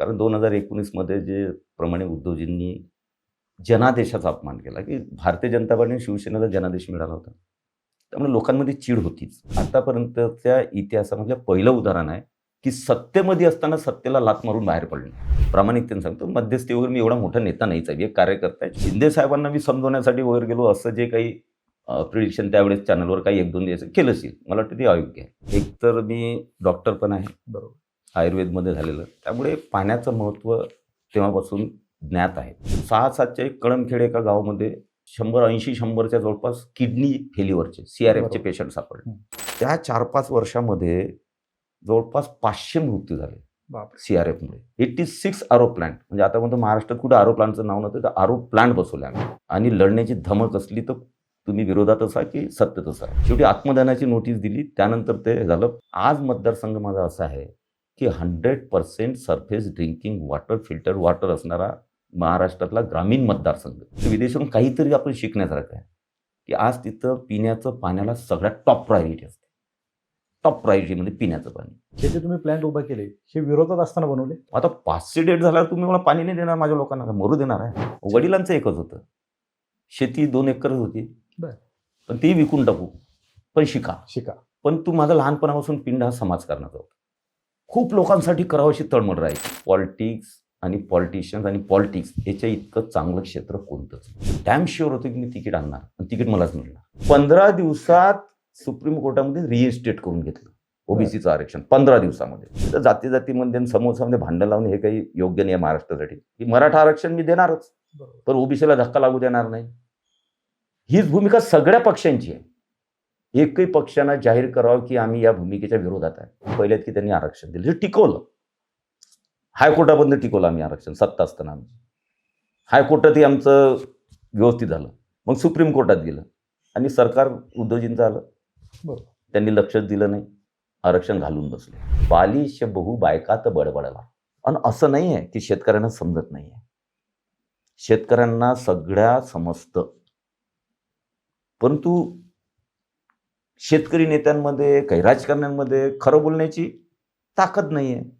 कारण दोन हजार एकोणीसमध्ये जे प्रमाणे उद्धवजींनी जनादेशाचा अपमान केला की भारतीय जनता पार्टी शिवसेनेला जनादेश मिळाला होता. त्यामुळे लोकांमध्ये चीड होतीच. आतापर्यंतच्या इतिहासामधलं पहिलं उदाहरण आहे की सत्तेमध्ये असताना सत्तेला लात मारून बाहेर पडणे. प्रामाणिकतेने सांगतो मध्यस्थी वगैरे मी एवढा मोठा नेता नाहीच आहे एक कार्यकर्ता आहे. शिंदे साहेबांना मी समजवण्यासाठी वगैरे गेलो असं जे काही प्रिडिक्शन त्यावेळेस चॅनलवर काही एक दोन दिवस केलं असेल मला वाटतं ते अयोग्य आहे. एक तर मी डॉक्टर पण आहे. बरोबर. आयुर्वेदमध्ये झालेलं. त्यामुळे पाण्याचं महत्त्व तेव्हापासून ज्ञात आहे. सहा सातच्या एक कळमखेड एका गावामध्ये शंभर ऐंशी शंभरच्या जवळपास किडनी फेल्युअरचे सी आर एफचे. पेशंट सापडले. त्या चार पाच वर्षामध्ये जवळपास पाचशे मृत्यू झाले सी आर एफमुळे एट्टी सिक्स आरो प्लांट म्हणजे आता म्हणतो महाराष्ट्रात कुठं आरो प्लांटचं नाव नव्हतं तर आरो प्लांट बसवले आम्ही. आणि लढण्याची धमक असली तर तुम्ही विरोधात असा की सत्यत असा? शेवटी आत्मदानाची नोटीस दिली त्यानंतर ते झालं. आज मतदारसंघ माझा असा आहे की hundred percent surface drinking water filter water असणारा महाराष्ट्रातला ग्रामीण मतदारसंघ. विदेशातून काहीतरी आपण शिकण्यासारखं आहे. की आज तिथं पिण्याचं पाण्याला सगळ्यात टॉप प्रायोरिटी असते. टॉप प्रायोरिटीमध्ये पिण्याचं पाणी. हे जे तुम्ही प्लॅन्ट उभा केले हे विरोधात असताना बनवले? आता पाचशे डेट झाल्यावर तुम्ही मला पाणी नाही देणार माझ्या लोकांना. का मरू देणार आहे. वडिलांचं एकच होतं. शेती दोन एकरच होती. बर. पण ती विकून टाकू. पण शिका. शिका. पण तू माझा लहानपणापासून पिंड हा समाजकारणाचा होता. खूप लोकांसाठी करावशी तळमळ राहायची. पॉलिटिक्स आणि पॉलिटिशियन्स आणि पॉलिटिक्स याच्या इतकं चांगलं क्षेत्र कोणतंच? डॅम शुअर होतं की मी तिकीट आणणार. आणि तिकीट मलाच मिळणार. पंधरा दिवसात सुप्रीम कोर्टामध्ये रिइन्स्टेट करून घेतलं. ओबीसीचं आरक्षण पंधरा दिवसामध्ये. तर जाती जातीमध्ये आणि समोसामध्ये भांडण लावणे हे काही योग्य नाही आहे महाराष्ट्रासाठी. की मराठा आरक्षण मी देणारच. पण ओबीसीला धक्का लागू देणार नाही. हीच भूमिका सगळ्या पक्षांची आहे. एकही पक्षानं जाहीर करावं की आम्ही या भूमिकेच्या विरोधात आहे. पहिल्यात की त्यांनी आरक्षण दिलं. जे टिकवलं हायकोर्टापर्यंत टिकवलं आम्ही आरक्षण सत्ता असताना आम्ही हायकोर्टातही आमचं व्यवस्थित झालं. मग सुप्रीम कोर्टात गेलं. आणि सरकार उद्धवजींचं आलं. त्यांनी लक्षच दिलं नाही. आरक्षण घालून बसले. बालिश बहु बायकात बडबडला. आणि असं नाही आहे की शेतकऱ्यांना समजत नाही आहे. शेतकऱ्यांना सगळ्या समजतं. परंतु शेतकरी नेत्यांमध्ये काही राजकारण्यांमध्ये खरं बोलण्याची ताकद नाही आहे